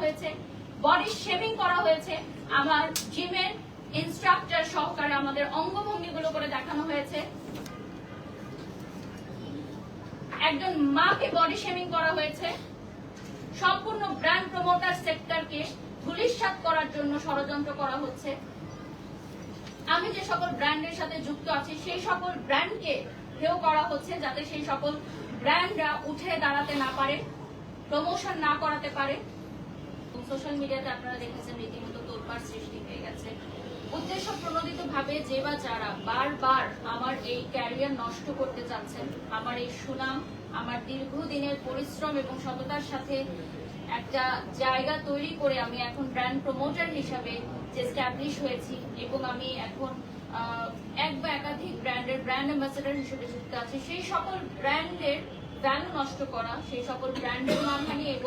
হয়েছে body shaving করা হয়েছে। আমার জিমের ইনস্ট্রাক্টর সহকারে আমাদের করে দেখানো হয়েছে। একজন মাকে বডি শেমিং করা হয়েছে। সম্পূর্ণ ব্র্যান্ড প্রমোটার সেক্টরকে করার জন্য ষড়যন্ত্র করা হচ্ছে। আমি যে সকল ব্র্যান্ডের সাথে যুক্ত আছি, সেই সকল ব্র্যান্ডকে হেয় করা হচ্ছে যাতে সেই সকল ব্র্যান্ডরা উঠে দাঁড়াতে না পারে প্রমোশন না করাতে পারে। সোশ্যাল মিডিয়াতে আপনারা দেখেছেন রীতিমতো তোলপাড় সৃষ্টি হয়ে গেছে। উদ্দেশ্য প্রণোদিত ভাবে যে বা যারা বারবার আমার এই ক্যারিয়ার নষ্ট করতে চাচ্ছেন, আমার এই সুনাম, আমার দীর্ঘদিনের পরিশ্রম এবং সততার সাথে একটা জায়গা তৈরি করে আমি এখন ব্র্যান্ড প্রমোটার হিসাবে যে স্ট্যাবলিশ হয়েছি এবং আমি এখন এক বা একাধিক ব্র্যান্ডের ব্র্যান্ড অ্যাম্বাসেডার হিসেবে যুক্ত আছি, সেই সকল ব্র্যান্ডের ভ্যালু নষ্ট করা, সেই সকল ব্র্যান্ডের নাম এবং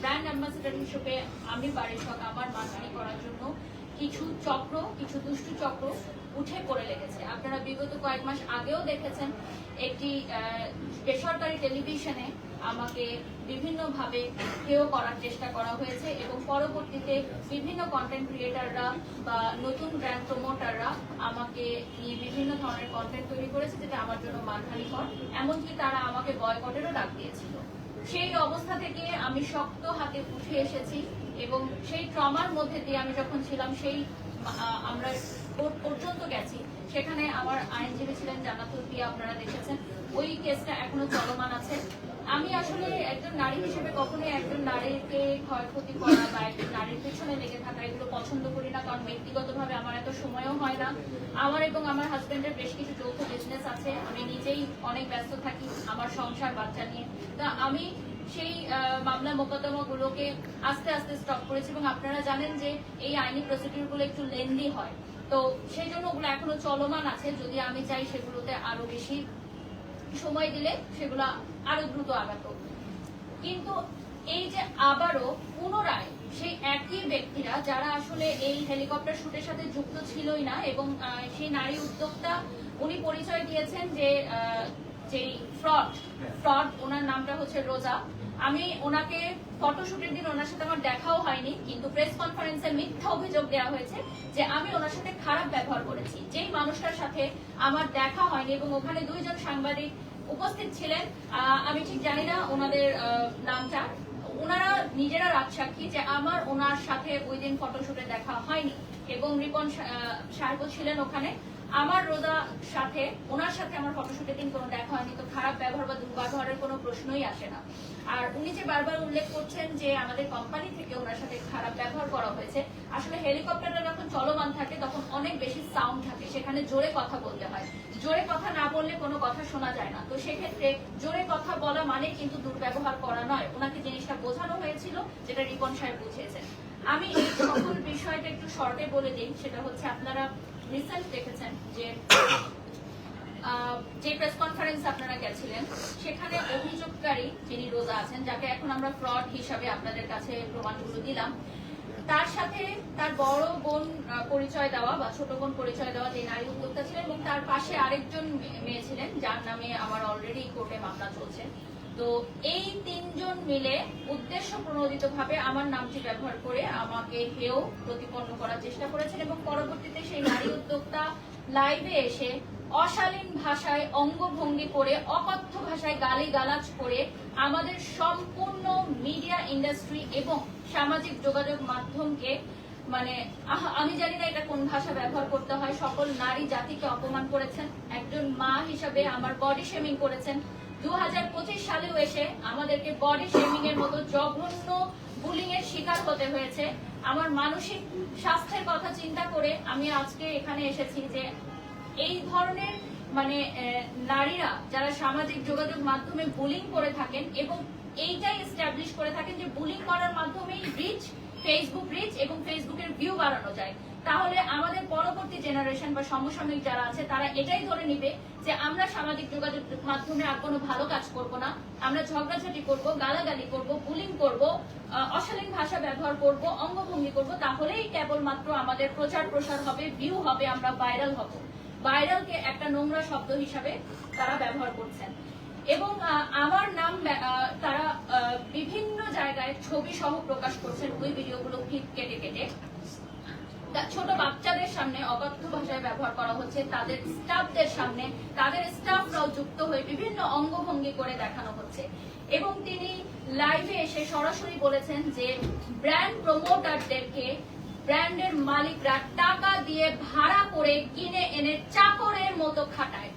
ব্র্যান্ড অ্যাম্বাসেডার হিসেবে আমি বাড়ির সব আমার মানহানি করার জন্য কিছু চক্র, কিছু দুষ্টু চক্র উঠে পড়ে লেগেছে। আপনারা বিগত কয়েক মাস আগেও দেখেছেন একটি বেসরকারি টেলিভিশনে আমাকে বিভিন্নভাবে হেয় করার চেষ্টা করা হয়েছে এবং পরবর্তীতে বিভিন্ন কন্টেন্ট ক্রিয়েটাররা বা নতুন ব্র্যান্ড প্রমোটাররা আমাকে নিয়ে বিভিন্ন ধরনের কন্টেন্ট তৈরি করেছে যেটা আমার জন্য মানহানিকর, এমনকি তারা আমাকে বয়কটেরও ডাক দিয়েছিল। সেই অবস্থা থেকে আমি শক্ত হাতে উঠে এসেছি এবং সেই ট্রমার মধ্যে দিয়ে আমি যখন ছিলাম, সেই আমরা কোর্ট পর্যন্ত গেছি। সেখানে আমার আইনজীবী ছিলেন জানাতুল পিয়া আপনারা দেখেছেন। ওই কেসটা এখনও চলমান আছে। আমি আসলে একজন নারী হিসেবে কখনোই একজন নারীকে ক্ষয়ক্ষতি করা বা একজন নারীর পেছনে লেগে থাকা এগুলো পছন্দ করি না, কারণ ব্যক্তিগতভাবে আমার এত সময়ও হয় না। আমার এবং আমার হাজবেন্ডের বেশ কিছু যৌথ বিজনেস আছে, আমি নিজেই অনেক ব্যস্ত থাকি আমার সংসার, বাচ্চা নিয়ে। তা আমি সেই মামলা মোকদ্দমা গুলোকে আস্তে আস্তে স্টপ করেছি এবং আপনারা জানেন যে এই আইনি প্রসিডিউরগুলো একটু লেন্দি হয়। তো সেই জন্য ওগুলো এখনও চলমান আছে, যদি আমি চাই সেগুলোতে আরও বেশি সময় দিলে সেগুলো আরও দ্রুত আগাত কিন্তু এই যে আবারও পুনরায় সেই একই ব্যক্তিরা যারা আসলে এই হেলিকপ্টার শুটের সাথে যুক্ত ছিলই না এবং সেই নারী উদ্যোক্তা, উনি পরিচয় দিয়েছেন যে যেই ফ্রড ফ্রড ওনার নামটা হচ্ছে রোজা। আমি ওনাকে ফটোশুটের দিন ওনার সাথে আমার দেখাও হয়নি, কিন্তু প্রেস কনফারেন্সে মিথ্যা অভিযোগ দেওয়া হয়েছে যে আমি ওনার সাথে খারাপ ব্যবহার করেছি। যেই মানুষটার সাথে আমার দেখা হয়নি এবং ওখানে দুইজন সাংবাদিক উপস্থিত ছিলেন আমি ঠিক জানি না ওনাদের নামটা। ওনারা নিজেরা রাজসাক্ষী যে আমার ওনার সাথে ওই দিন ফটোশুটে দেখা হয়নি এবং রিপন সাহেবও ছিলেন ওখানে। আমার রোজা সাথে, ওনার সাথে আমার ফটোশুটের দিন কোনো দেখা হয়নি, তো খারাপ ব্যবহার বা দুর্ব্যবহারের কোনো প্রশ্নই আসে না। আর উনি যে বারবার উল্লেখ করছেন যে আমাদের কোম্পানি থেকে ওনার সাথে খারাপ ব্যবহার করা হয়েছে, আসলে হেলিকপ্টারটা যখন চলমান থাকে, তখন অনেক বেশি সাউন্ড থাকে, সেখানে জোরে কথা বলতে হয়। জোরে কথা না বললে কোনো কথা শোনা যায় না। তো সেক্ষেত্রে জোরে কথা বলা মানে কিন্তু দুর্ব্যবহার করা নয়। ওনাকে জিনিসটা বোঝানো হয়েছিল, যেটা রিপন সাহেব বুঝিয়েছেন। আমি এই সকল বিষয়টা একটু শর্টে বলে দিই, সেটা হচ্ছে আপনারা রিসেন্ট দেখেছেন যে যে প্রেস কনফারেন্স আপনারা গেছিলেন, সেখানে অভিযোগকারী যিনি রোজা আছেন, যাকে এখন আমরা ফ্রড হিসাবে আপনাদের কাছে প্রমাণগুলো দিলাম, তার সাথে তার বড় বোন পরিচয় দেওয়া বা ছোট বোন পরিচয় দেওয়া যে নারী উদ্যোক্তা ছিলেন এবং তার পাশে আরেকজন মেয়ে ছিলেন, যার নামে আমার অলরেডি কোর্টে মামলা চলছে। তো এই তিনজন মিলে উদ্দেশ্য প্রণোদিত ভাবে আমার নামটি ব্যবহার করে আমাকে হেও প্রতিপন্ন করার চেষ্টা করেছেন এবং পরবর্তীতে সেই নারী উদ্যোক্তা লাইভে এসে অশালীন ভাষায় অঙ্গভঙ্গি করে, অকথ্য ভাষায় গালি গালাজ করে আমাদের সম্পূর্ণ মিডিয়া ইন্ডাস্ট্রি এবং সামাজিক যোগাযোগ মাধ্যমকে মানে আমি জানি না এটা কোন ভাষা ব্যবহার করতে হয়। সকল নারী জাতিকে অপমান করেছেন। একজন মা হিসাবে আমার বডি শেমিং করেছেন। দু সালেও এসে আমাদেরকে বডি শেমিং এর মতো জঘন্য বুলিং এর শিকার হতে হয়েছে। আমার মানসিক স্বাস্থ্যের কথা চিন্তা করে আমি আজকে এখানে এসেছি যে এই ধরনের মানে নারীরা যারা সামাজিক যোগাযোগ মাধ্যমে বুলিং করে থাকেন এবং এইটাই এস্টাবলিশ করে থাকেন যে বুলিং করার মাধ্যমেই রিচ ফেসবুক রিচ এবং ফেসবুকের ভিউ বাড়ানো যায়। তাহলে আমাদের পরবর্তী জেনারেশন বা সমসাময়িক যারা আছে, তারা এটাই ধরে নিবে যে আমরা সামাজিক যোগাযোগ মাধ্যমে আর কোনো ভালো কাজ করব না। আমরা ঝগড়াঝাটি করব, গালাগালি করব বুলিং করব অশালীন ভাষা ব্যবহার করব, অঙ্গভঙ্গি করব, তাহলেই কেবলমাত্র আমাদের প্রচার প্রসার হবে ভিউ হবে, আমরা ভাইরাল হব। ভাইরালকে একটা নোংরা শব্দ হিসাবে তারা ব্যবহার করছেন। এবং আমার নাম তারা বিভিন্ন জায়গায় ছবি সহ প্রকাশ করছেন ওই ভিডিওগুলো ক্লিপ কেটে কেটে। ছোট বাচ্চাদের সামনে অকথ্য ভাষায় ব্যবহার করা হচ্ছে, তাদের স্টাফদের সামনে, তাদের স্টাফরাও যুক্ত হয়ে বিভিন্ন অঙ্গভঙ্গি করে দেখানো হচ্ছে। এবং তিনি লাইভে এসে সরাসরি বলেছেন যে ব্র্যান্ড প্রমোটারদেরকে ব্র্যান্ডের মালিকরা টাকা দিয়ে ভাড়া করে কিনে এনে চাকরের মতো খাটায়।